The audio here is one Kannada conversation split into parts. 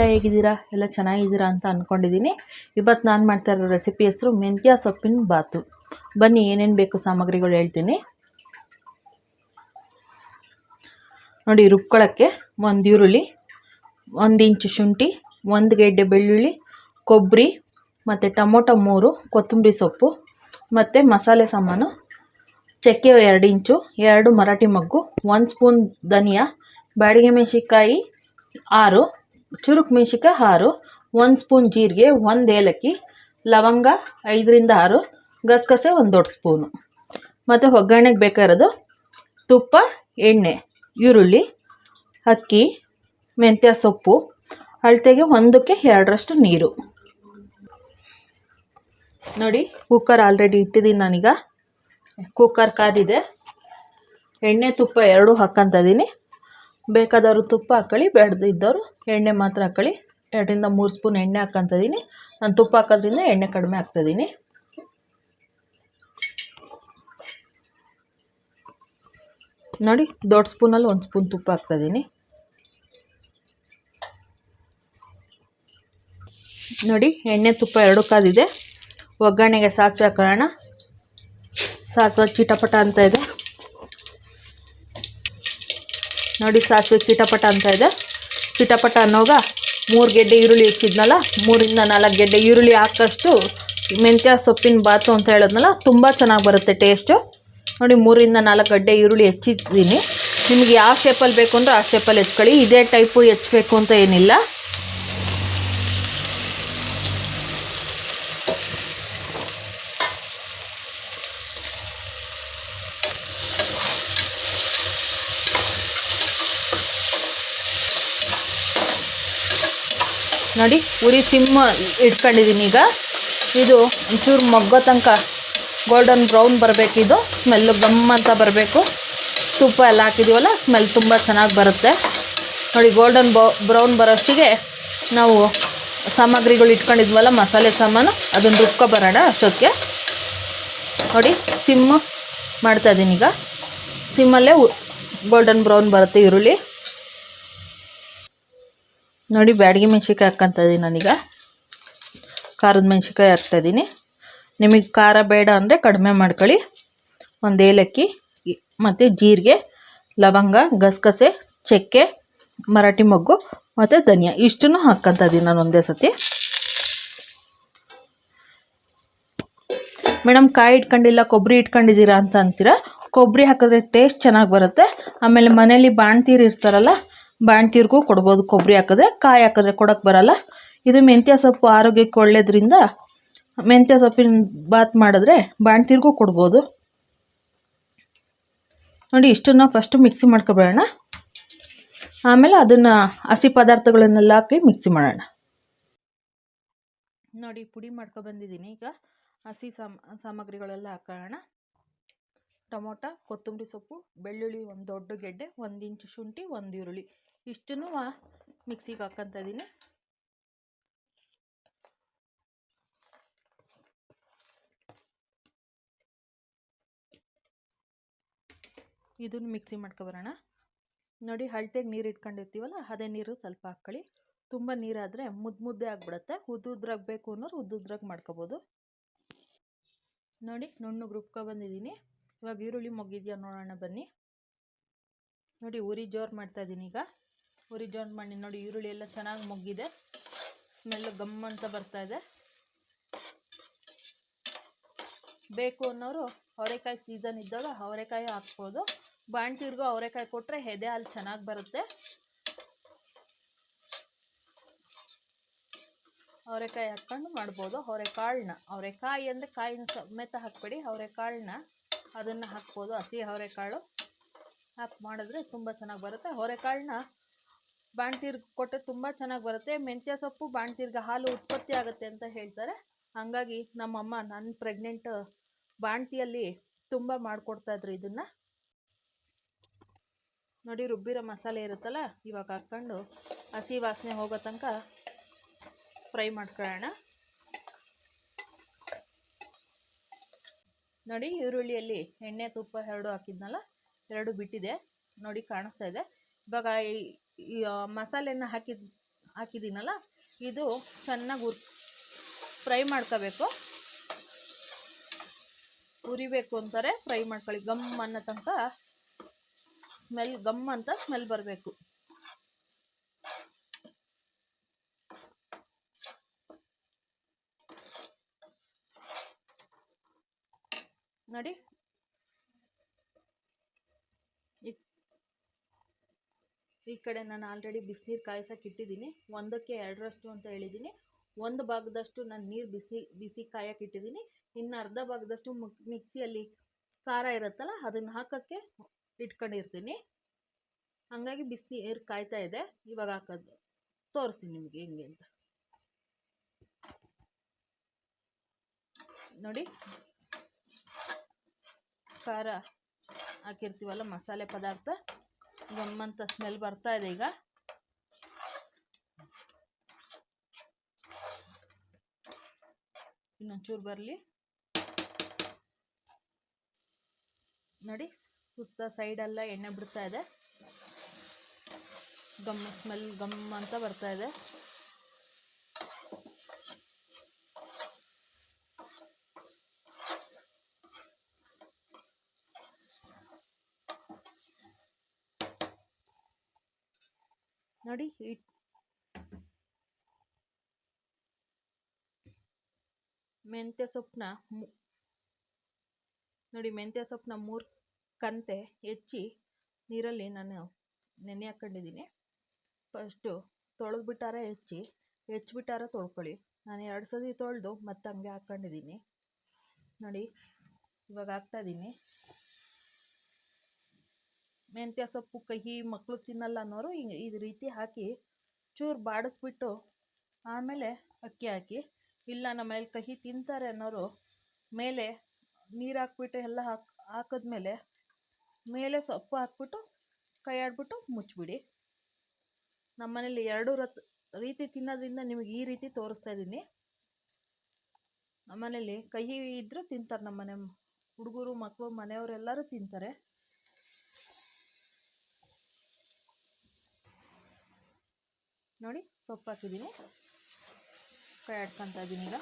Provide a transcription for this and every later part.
ನೀವೆಲ್ಲ ಹೇಗಿದ್ದೀರಾ? ಎಲ್ಲ ಚೆನ್ನಾಗಿದ್ದೀರಾ ಅಂತ ಅಂದ್ಕೊಂಡಿದ್ದೀನಿ ಇವತ್ತು ನಾನು ಮಾಡ್ತಾ ಇರೋ ರೆಸಿಪಿ ಹೆಸರು ಮೆಂತ್ಯ ಸೊಪ್ಪಿನ ಬಾತು. ಬನ್ನಿ, ಏನೇನು ಬೇಕು ಸಾಮಗ್ರಿಗಳು ಹೇಳ್ತೀನಿ. ನೋಡಿ ರುಬ್ಕೊಳ್ಳೋಕ್ಕೆ ಒಂದು ಈರುಳ್ಳಿ, ಒಂದು ಇಂಚು ಶುಂಠಿ, ಒಂದು ಗೆಡ್ಡೆ ಬೆಳ್ಳುಳ್ಳಿ ಕೊಬ್ಬರಿ ಮತ್ತು ಟೊಮೊಟೊ ಮೂರು, ಕೊತ್ತಂಬರಿ ಸೊಪ್ಪು, ಮತ್ತು ಮಸಾಲೆ ಸಾಮಾನು, ಚಕ್ಕೆ ಎರಡು ಇಂಚು, ಎರಡು ಮರಾಠಿ ಮಗ್ಗು, ಒಂದು ಸ್ಪೂನ್ ಧನಿಯಾ, ಬಾಡಿಗೆ ಮೆಣಸಿಕಾಯಿ ಆರು ಚುರುಕು ಮೆಣಸಿಕಾಯಿ ಆರು, ಒಂದು ಸ್ಪೂನ್ ಜೀರಿಗೆ, ಒಂದು ಏಲಕ್ಕಿ, ಲವಂಗ ಐದರಿಂದ ಆರು, ಗಸಗಸೆ ಒಂದು ದೊಡ್ಡ ಸ್ಪೂನು. ಮತ್ತು ಒಗ್ಗರಣೆಗೆ ಬೇಕಾಗಿರೋದು ತುಪ್ಪ, ಎಣ್ಣೆ, ಈರುಳ್ಳಿ, ಅಕ್ಕಿ, ಮೆಂತ್ಯ ಸೊಪ್ಪು, ಅಳತೆಗೆ ಒಂದಕ್ಕೆ ಎರಡರಷ್ಟು ನೀರು. ನೋಡಿ, ಕುಕ್ಕರ್ ಆಲ್ರೆಡಿ ಇಟ್ಟಿದ್ದೀನಿ ನಾನೀಗ. ಕುಕ್ಕರ್ ಕಾದಿದೆ. ಎಣ್ಣೆ ತುಪ್ಪ ಎರಡೂ ಹಾಕ್ಕಂತ ಇದ್ದೀನಿ ಬೇಕಾದವರು ತುಪ್ಪ ಹಾಕ್ಕೊಳ್ಳಿ ಬೇಡದಿದ್ದವರು ಎಣ್ಣೆ ಮಾತ್ರ ಹಾಕ್ಕೊಳ್ಳಿ. ಎರಡರಿಂದ ಮೂರು ಸ್ಪೂನ್ ಎಣ್ಣೆ ಹಾಕ್ಕೊತಿದ್ದೀನಿ ನಾನು ತುಪ್ಪ ಹಾಕೋದ್ರಿಂದ ಎಣ್ಣೆ ಕಡಿಮೆ ಹಾಕ್ತಾಯಿದ್ದೀನಿ ನೋಡಿ, ದೊಡ್ಡ ಸ್ಪೂನಲ್ಲಿ ಒಂದು ಸ್ಪೂನ್ ತುಪ್ಪ ಹಾಕ್ತಾಯಿದ್ದೀನಿ ನೋಡಿ, ಎಣ್ಣೆ ತುಪ್ಪ ಎರಡು ಕಾದಿದೆ. ಒಗ್ಗರಣೆಗೆ ಸಾಸಿವೆ ಹಾಕೋಣ. ಸಾಸಿವೆ ಚಿಟಪಟ ಅಂತ ಇದೆ. ನೋಡಿ ಸಾಸಿವೆ ಚಿಟಪಟ ಅಂತ ಇದೆ. ಚಿಟಪಟ ಅನ್ನೋಗ ಮೂರು ಗೆಡ್ಡೆ ಈರುಳ್ಳಿ ಹೆಚ್ಚಿದ್ನಲ್ಲ ಮೂರಿಂದ ನಾಲ್ಕು ಗೆಡ್ಡೆ ಈರುಳ್ಳಿ ಹಾಕಷ್ಟು ಮೆಂತ್ಯ, ಸೊಪ್ಪಿನ ಬಾತು ಅಂತ ಹೇಳೋದ್ನಲ್ಲ, ತುಂಬ ಚೆನ್ನಾಗಿ ಬರುತ್ತೆ ಟೇಸ್ಟು ನೋಡಿ ಮೂರಿಂದ ನಾಲ್ಕು ಗಡ್ಡೆ ಈರುಳ್ಳಿ ಹೆಚ್ಚಿದ್ದೀನಿ. ನಿಮಗೆ ಯಾವ ಶೇಪಲ್ಲಿ ಬೇಕು ಅಂದರೆ ಆ ಶೇಪಲ್ಲಿ ಹೆಚ್ಕೊಳ್ಳಿ ಇದೇ ಟೈಪು ಹೆಚ್ಚಬೇಕು ಅಂತ ಏನಿಲ್ಲ. ನೋಡಿ, ಉರಿ ಸಿಮ್ ಇಟ್ಕೊಂಡಿದ್ದೀನಿ ಈಗ. ಇದು ಒಂಚೂರು ಮಗ್ಗೋ ತನಕ ಗೋಲ್ಡನ್ ಬ್ರೌನ್ ಬರಬೇಕಿದು. ಸ್ಮೆಲ್ಲು ಗಮ್ ಅಂತ ಬರಬೇಕು. ತುಪ್ಪ ಎಲ್ಲ ಹಾಕಿದ್ದೀವಲ್ಲ ಸ್ಮೆಲ್ ತುಂಬ ಚೆನ್ನಾಗಿ ಬರುತ್ತೆ. ನೋಡಿ ಗೋಲ್ಡನ್ ಬೌ ಬ್ರೌನ್ ಬರೋಷ್ಟಿಗೆ ನಾವು ಸಾಮಗ್ರಿಗಳು ಇಟ್ಕೊಂಡಿದ್ವಲ್ಲ, ಮಸಾಲೆ ಸಾಮಾನು, ಅದನ್ನು ರುಬ್ಕೊಬರೋಣ ಅಷ್ಟೊತ್ತಿಗೆ. ನೋಡಿ ಸಿಮ್ಮು ಮಾಡ್ತಾಯಿದ್ದೀನಿ ಈಗ. ಸಿಮ್ಮಲ್ಲೇ ಗೋಲ್ಡನ್ ಬ್ರೌನ್ ಬರುತ್ತೆ ಈರುಳ್ಳಿ. ನೋಡಿ ಬ್ಯಾಡಗಿ ಮೆಣ್ಸಿಕಾಯಿ ಹಾಕ್ಕಂತ ಇದ್ದೀನಿ ನಾನೀಗ. ಖಾರದ ಮೆಣ್ಸಿನ್ಕಾಯಿ ಹಾಕ್ತಾಯಿದ್ದೀನಿ ನಿಮಗೆ ಖಾರ ಬೇಡ ಅಂದರೆ ಕಡಿಮೆ ಮಾಡ್ಕೊಳ್ಳಿ. ಒಂದು ಏಲಕ್ಕಿ ಮತ್ತು ಜೀರಿಗೆ, ಲವಂಗ, ಗಸಗಸೆ, ಚಕ್ಕೆ, ಮರಾಠಿ ಮೊಗ್ಗು ಮತ್ತು ಧನಿಯಾ. ಇಷ್ಟನ್ನು ಹಾಕ್ಕೊಂತ ಇದ್ದೀನಿ ನಾನು ಒಂದೇ ಸತಿ. ಮೇಡಮ್ ಕಾಯಿ ಇಟ್ಕೊಂಡಿಲ್ಲ ಕೊಬ್ಬರಿ ಇಟ್ಕೊಂಡಿದ್ದೀರಾ ಅಂತ ಅಂತೀರಾ? ಕೊಬ್ಬರಿ ಹಾಕಿದ್ರೆ ಟೇಸ್ಟ್ ಚೆನ್ನಾಗಿ ಬರುತ್ತೆ. ಆಮೇಲೆ ಮನೇಲಿ ಬಾಣ್ತೀರು ಇರ್ತಾರಲ್ಲ ಬಾಣ್ತೀರ್ಗೂ ಕೊಡ್ಬೋದು ಕೊಬ್ಬರಿ ಹಾಕಿದ್ರೆ, ಕಾಯಿ ಹಾಕಿದ್ರೆ ಕೊಡೋಕ್ಕೆ ಬರಲ್ಲ. ಇದು ಮೆಂತ್ಯ ಸೊಪ್ಪು ಆರೋಗ್ಯಕ್ಕೆ ಒಳ್ಳೆಯದ್ರಿಂದ ಮೆಂತ್ಯ ಸೊಪ್ಪಿನ ಬಾತ್ ಮಾಡಿದ್ರೆ ಬಾಣ್ತೀರ್ಗೂ ಕೊಡ್ಬೋದು. ನೋಡಿ, ಇಷ್ಟನ್ನು ಫಸ್ಟು ಮಿಕ್ಸಿ ಮಾಡ್ಕೊಬೇಡೋಣ ಆಮೇಲೆ ಅದನ್ನು ಹಸಿ ಪದಾರ್ಥಗಳನ್ನೆಲ್ಲ ಹಾಕಿ ಮಿಕ್ಸಿ ಮಾಡೋಣ. ನೋಡಿ, ಪುಡಿ ಮಾಡ್ಕೊಬಂದಿದ್ದೀನಿ ಈಗ ಹಸಿ ಸಾಮ, ಸಾಮಗ್ರಿಗಳೆಲ್ಲ ಹಾಕೋಣ. ಟೊಮೊಟೊ, ಕೊತ್ತಂಬರಿ ಸೊಪ್ಪು, ಬೆಳ್ಳುಳ್ಳಿ, ಒಂದು ದೊಡ್ಡ ಗೆಡ್ಡೆ, ಒಂದು ಇಂಚು ಶುಂಠಿ, ಒಂದು ಈರುಳ್ಳಿ. ಇಷ್ಟನ್ನು ಮಿಕ್ಸಿಗೆ ಹಾಕ್ಕೊಂತ ಇದ್ದೀನಿ. ಇದನ್ನು ಮಿಕ್ಸಿ ಮಾಡ್ಕೊಬರೋಣ ನೋಡಿ ಹಳ್ತೆಗೆ ನೀರು ಇಟ್ಕೊಂಡಿರ್ತೀವಲ್ಲ, ಅದೇ ನೀರು ಸ್ವಲ್ಪ ಹಾಕ್ಕೊಳ್ಳಿ. ತುಂಬ ನೀರಾದರೆ ಮುದ್ದು ಮುದ್ದೆ ಆಗಿಬಿಡುತ್ತೆ. ಉದ್ದುದ್ರಾಗ ಬೇಕು ಅನ್ನೋರು ಉದ್ದುದ್ರಾಗ ಮಾಡ್ಕೋಬೋದು. ನೋಡಿ ನುಣ್ಣಗೆ ರುಬ್ಕೊಬಂದಿದ್ದೀನಿ ಇವಾಗ ಈರುಳ್ಳಿ ಮೊಗ್ಗಿದೆಯಾ ನೋಡೋಣ ಬನ್ನಿ. ನೋಡಿ ಉರಿ ಜೋರು ಮಾಡ್ತಾಯಿದ್ದೀನಿ ಈಗ. ಉರಿ ಮಣ್ಣಿ ನೋಡಿ, ಈರುಳ್ಳಿ ಎಲ್ಲ ಚೆನ್ನಾಗಿ ಮುಗ್ಗಿದೆ. ಸ್ಮೆಲ್ಲು ಗಮ್ ಅಂತ ಬರ್ತಾ ಇದೆ. ಬೇಕು ಅನ್ನೋರು ಅವರೆಕಾಯಿ ಸೀಸನ್ ಇದ್ದಾಗ ಅವರೆಕಾಯಿ ಹಾಕ್ಬೋದು. ಬಾಣ್ತಿರ್ಗೂ ಅವರೆಕಾಯಿ ಕೊಟ್ಟರೆ ಎದೆ ಹಾಲು ಚೆನ್ನಾಗಿ ಬರುತ್ತೆ. ಅವರೆಕಾಯಿ ಹಾಕ್ಕೊಂಡು ಮಾಡ್ಬೋದು. ಅವರೆಕಾಳನ್ನ. ಅವರೆಕಾಯಿ ಅಂದರೆ ಕಾಯಿನ ಸಮೇತ ಹಾಕ್ಬೇಡಿ. ಅವರೆಕಾಳನ್ನ ಅದನ್ನು ಹಾಕ್ಬೋದು. ಹಸಿ ಅವರೆಕಾಳು ಹಾಕಿ ಮಾಡಿದ್ರೆ ತುಂಬ ಚೆನ್ನಾಗಿ ಬರುತ್ತೆ. ಅವರೆಕಾಳನ್ನ ಬಾಣ್ತೀರ್ಗೆ ಕೊಟ್ಟರೆ ತುಂಬ ಚೆನ್ನಾಗಿ ಬರುತ್ತೆ. ಮೆಂತ್ಯ ಸೊಪ್ಪು, ಬಾಣ್ತೀರ್ಗ ಹಾಲು ಉತ್ಪತ್ತಿ ಆಗುತ್ತೆ ಅಂತ ಹೇಳ್ತಾರೆ. ಹಾಗಾಗಿ ನಮ್ಮಮ್ಮ ನನ್ನ ಪ್ರೆಗ್ನೆಂಟ್ ಬಾಣ್ತಿಯಲ್ಲಿ ತುಂಬ ಮಾಡಿಕೊಡ್ತಾಯಿದ್ರು ಇದನ್ನು. ನೋಡಿ ರುಬ್ಬಿರೋ ಮಸಾಲೆ ಇರುತ್ತಲ್ಲ, ಇವಾಗ ಹಾಕ್ಕೊಂಡು ಹಸಿ ವಾಸನೆ ಹೋಗೋ ತನಕ ಫ್ರೈ ಮಾಡ್ಕೊಳ್ಳೋಣ. ನೋಡಿ ಈರುಳ್ಳಿಯಲ್ಲಿ ಎಣ್ಣೆ ತುಪ್ಪ ಎರಡು ಹಾಕಿದ್ನಲ್ಲ, ಎರಡು ಬಿಟ್ಟಿದೆ. ನೋಡಿ ಕಾಣಿಸ್ತಾ ಇದೆ. ಇವಾಗ ಮಸಾಲೆನ ಹಾಕಿದ ಹಾಕಿದ್ದೀನಲ್ಲ ಇದು ಚೆನ್ನಾಗಿ ಉರ್, ಫ್ರೈ ಮಾಡ್ಕೋಬೇಕು. ಉರಿಬೇಕು ಅಂತಾರೆ, ಫ್ರೈ ಮಾಡ್ಕೊಳ್ಳಿ. ಗಮ್ ಅನ್ನೋ ತನಕ ಸ್ಮೆಲ್, ಗಮ್ ಅಂತ ಸ್ಮೆಲ್ ಬರಬೇಕು. ನೋಡಿ. ಈ ಕಡೆ ನಾನು ಆಲ್ರೆಡಿ ಬಿಸಿನೀರು ಕಾಯ್ಸಕ್ಕೆ ಇಟ್ಟಿದ್ದೀನಿ. ಒಂದಕ್ಕೆ ಎರಡರಷ್ಟು ಅಂತ ಹೇಳಿದ್ದೀನಿ. ಒಂದು ಭಾಗದಷ್ಟು ನಾನು ನೀರು ಬಿಸಿ ಬಿಸಿ ಕಾಯಕ್ಕೆ ಇಟ್ಟಿದ್ದೀನಿ. ಇನ್ನು ಅರ್ಧ ಭಾಗದಷ್ಟು ಮಿಕ್ಸಿಯಲ್ಲಿ ಖಾರ ಇರುತ್ತಲ್ಲ, ಅದನ್ನು ಹಾಕೋಕ್ಕೆ ಇಟ್ಕೊಂಡಿರ್ತೀನಿ. ಹಾಗಾಗಿ ಬಿಸಿನೀರು ಕಾಯ್ತಾ ಇದೆ. ಇವಾಗ ಹಾಕೋದು ತೋರಿಸ್ತೀನಿ ನಿಮಗೆ ಹೆಂಗೆ ಅಂತ. ನೋಡಿ. ಖಾರ ಹಾಕಿರ್ತೀವಲ್ಲ ಮಸಾಲೆ ಪದಾರ್ಥ. ಗಮ್ಮಂತ ಸ್ಮೆಲ್ ಬರ್ತಾ ಇದೆ ಈಗ. ಇನ್ನೊಂಚೂರು ಬರಲಿ. ನೋಡಿ, ಸುತ್ತ ಸೈಡೆಲ್ಲ ಎಣ್ಣೆ ಬಿಡ್ತಾ ಇದೆ. ಗಮ್ ಸ್ಮೆಲ್ ಗಮ್ ಅಂತ ಬರ್ತಾ ಇದೆ. ನೋಡಿ ಮೆಂತ್ಯ ಸೊಪ್ಪನ್ನ ನೋಡಿ, ಮೆಂತ್ಯ ಸೊಪ್ಪನ್ನ ಮೂರು ಕಂತೆ ಹೆಚ್ಚಿ ನೀರಲ್ಲಿ ನಾನು ನೆನೆ ಹಾಕ್ಕೊಂಡಿದ್ದೀನಿ ಫಸ್ಟು ತೊಳೆದ್ಬಿಟ್ಟಾರ ಹೆಚ್ಚಿ ಹೆಚ್ಚಿಬಿಟ್ಟಾರ ತೊಳ್ಕೊಳ್ಳಿ. ನಾನು ಎರಡು ಸತಿ ತೊಳೆದು ಮತ್ತೆ ಹಂಗೆ ಹಾಕ್ಕೊಂಡಿದ್ದೀನಿ ನೋಡಿ, ಇವಾಗ ಹಾಕ್ತಾಯಿದ್ದೀನಿ ಮೆಂತ್ಯ ಸೊಪ್ಪು, ಕಹಿ ಮಕ್ಕಳು ತಿನ್ನಲ್ಲ ಅನ್ನೋರು ಹಿಂಗೆ ಈ ರೀತಿ ಹಾಕಿ ಚೂರು ಬಾಡಿಸ್ಬಿಟ್ಟು ಆಮೇಲೆ ಅಕ್ಕಿ ಹಾಕಿ, ಇಲ್ಲ ನಮ್ಮ ಮನೇಲಿ ಕಹಿ ತಿಂತಾರೆ ಅನ್ನೋರು ಮೇಲೆ ನೀರು ಹಾಕ್ಬಿಟ್ಟು ಎಲ್ಲ ಹಾಕಿ, ಹಾಕಿದ್ಮೇಲೆ ಮೇಲೆ ಸೊಪ್ಪು ಹಾಕ್ಬಿಟ್ಟು ಕೈ ಆಡಿಬಿಟ್ಟು ಮುಚ್ಚಿಬಿಡಿ ನಮ್ಮ ಮನೇಲಿ ಎರಡು ರತ್, ರೀತಿ ತಿನ್ನೋದ್ರಿಂದ ನಿಮಗೆ ಈ ರೀತಿ ತೋರಿಸ್ತಾ ಇದ್ದೀನಿ. ನಮ್ಮ ಮನೇಲಿ ಕಹಿ ಇದ್ದರೂ ತಿಂತಾರೆ ನಮ್ಮ ಮನೆ ಹುಡುಗರು ಮಕ್ಕಳು ಮನೆಯವರೆಲ್ಲರೂ ತಿಂತಾರೆ. ನೋಡಿ, ಸೊಪ್ಪು ಹಾಕಿದ್ದೀನಿ. ಕೈ ಆಡ್ಕೊತಾ ಇದ್ದೀನಿ ಈಗ.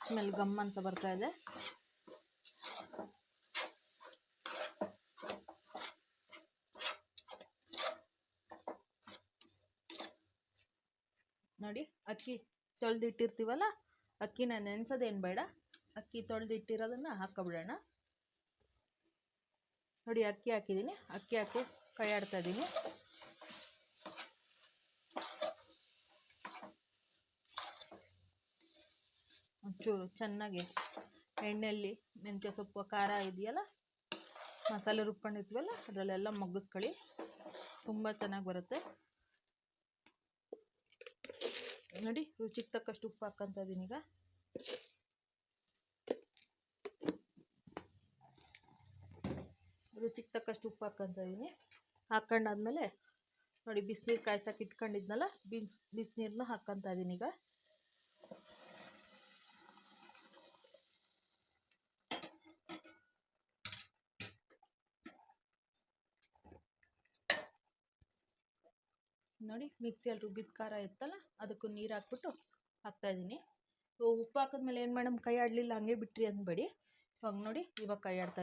ಸ್ಮೆಲ್ ಗಮ್ ಅಂತ ಬರ್ತಾ ಇದೆ. ನೋಡಿ, ಅಕ್ಕಿ ತೊಳೆದಿಟ್ಟಿರ್ತೀವಲ್ಲ, ಅಕ್ಕಿನ ನೆನೆಸೋದೇನು ಬೇಡ. ಅಕ್ಕಿ ತೊಳೆದಿಟ್ಟಿರೋದನ್ನು ಹಾಕೋಬಿಡೋಣ ನೋಡಿ, ಅಕ್ಕಿ ಹಾಕಿದ್ದೀನಿ. ಅಕ್ಕಿ ಹಾಕಿ ಕೈ ಆಡ್ತಾ ಇದ್ದೀನಿ ಒಂಚೂರು ಚೆನ್ನಾಗಿ ಎಣ್ಣೆಯಲ್ಲಿ ಮೆಂತ್ಯ ಸೊಪ್ಪು, ಖಾರ ಇದೆಯಲ್ಲ, ಮಸಾಲೆ ರುಬ್ಕೊಂಡಿರ್ತೀವಲ್ಲ ಅದರಲ್ಲೆಲ್ಲ ಮಗ್ಗಿಸ್ಕೊಳ್ಳಿ ತುಂಬ ಚೆನ್ನಾಗಿ ಬರುತ್ತೆ. ನೋಡಿ, ರುಚಿಗೆ ತಕ್ಕಷ್ಟು ಉಪ್ಪು ಹಾಕ್ಕಂತ ಇದ್ದೀನಿ ಈಗ. ರುಚಿಗೆ ತಕ್ಕಷ್ಟು ಉಪ್ಪು ಹಾಕ್ಕೊಂತ ಇದ್ದೀನಿ ಹಾಕ್ಕೊಂಡಾದ್ಮೇಲೆ ನೋಡಿ ಬಿಸಿನೀರು ಕಾಯ್ಸೋಕೆ ಇಟ್ಕೊಂಡಿದ್ನಲ್ಲ, ಬಿಸ್ ಬಿಸಿನೀರನ್ನ ಹಾಕ್ಕೊತ ಇದ್ದೀನಿ ಈಗ. ನೋಡಿ ಮಿಕ್ಸಿಯಲ್ಲಿ ರುಬ್ಬಿದ ಖಾರ ಇತ್ತಲ್ಲ, ಅದಕ್ಕೂ ನೀರು ಹಾಕ್ಬಿಟ್ಟು ಹಾಕ್ತಾಯಿದ್ದೀನಿ ಉಪ್ಪು ಹಾಕಿದ್ಮೇಲೆ ಏನು ಮೇಡಮ್ ಕೈ ಆಡಲಿಲ್ಲ, ಹಂಗೆ ಬಿಟ್ರಿ ಅಂದ್ಬೇಡಿ. ಇವಾಗ ನೋಡಿ ಇವಾಗ ಕೈ ಆಡ್ತಾ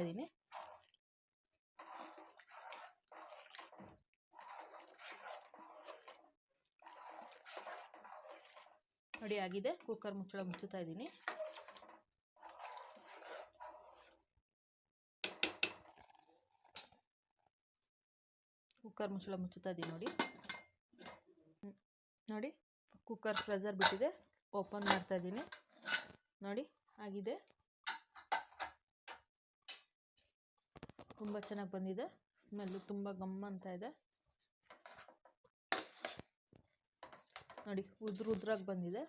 ನೋಡಿ ಆಗಿದೆ. ಕುಕ್ಕರ್ ಮುಚ್ಚಳ ಮುಚ್ಚುತ್ತಾ ಇದ್ದೀನಿ. ಕುಕ್ಕರ್ ಮುಚ್ಚಳ ಮುಚ್ಚುತ್ತಾ ಇದ್ದೀನಿ ನೋಡಿ. ನೋಡಿ ಕುಕ್ಕರ್ ಪ್ರೆಸರ್ ಬಿಟ್ಟಿದೆ. ಓಪನ್ ಮಾಡ್ತಾ ಇದ್ದೀನಿ. ನೋಡಿ, ಆಗಿದೆ. ತುಂಬ ಚೆನ್ನಾಗಿ ಬಂದಿದೆ. ಸ್ಮೆಲ್ಲು ತುಂಬ ಗಮ್ಮ ಅಂತ ಇದೆ. ನೋಡಿ, ಉದ್ರ ಉದ್ರಾಗಿ ಬಂದಿದೆ.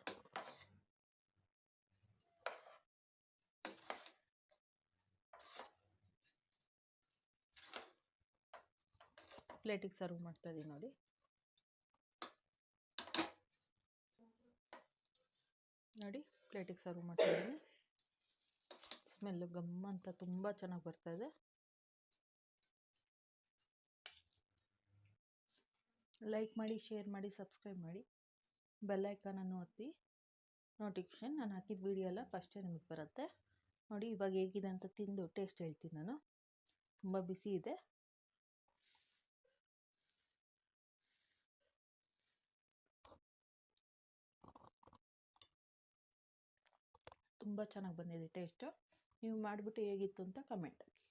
ಪ್ಲೇಟಿಗೆ ಸರ್ವ್ ಮಾಡ್ತಾ ಇದೀವಿ ನೋಡಿ. ನೋಡಿ, ಪ್ಲೇಟಿಗೆ ಸರ್ವ್ ಮಾಡ್ತಾ ಇದ್ದೀನಿ ಸ್ಮೆಲ್ಲು ಗಮ್ ಅಂತ ತುಂಬ ಚೆನ್ನಾಗಿ ಬರ್ತಾ ಇದೆ. ಲೈಕ್ ಮಾಡಿ, ಶೇರ್ ಮಾಡಿ, ಸಬ್ಸ್ಕ್ರೈಬ್ ಮಾಡಿ. ಬೆಲ್ಲೈಕನನ್ನು ಒತ್ತಿ ನೋಟಿಫಿಕೇಷನ್ ನಾನು ಹಾಕಿದ ವಿಡಿಯೋ ಎಲ್ಲ ಫಸ್ಟೇ ನಿಮಗೆ ಬರುತ್ತೆ. ನೋಡಿ ಇವಾಗ ಹೇಗಿದೆ ಅಂತ ತಿಂದು ಟೇಸ್ಟ್ ಹೇಳ್ತೀನಿ ನಾನು. ತುಂಬ ಬಿಸಿ ಇದೆ. ತುಂಬ ಚೆನ್ನಾಗಿ ಬಂದಿದೆ ಟೇಸ್ಟು ನೀವು ಮಾಡಿಬಿಟ್ಟು ಹೇಗಿತ್ತು ಅಂತ ಕಮೆಂಟ್ ಹಾಕಿ.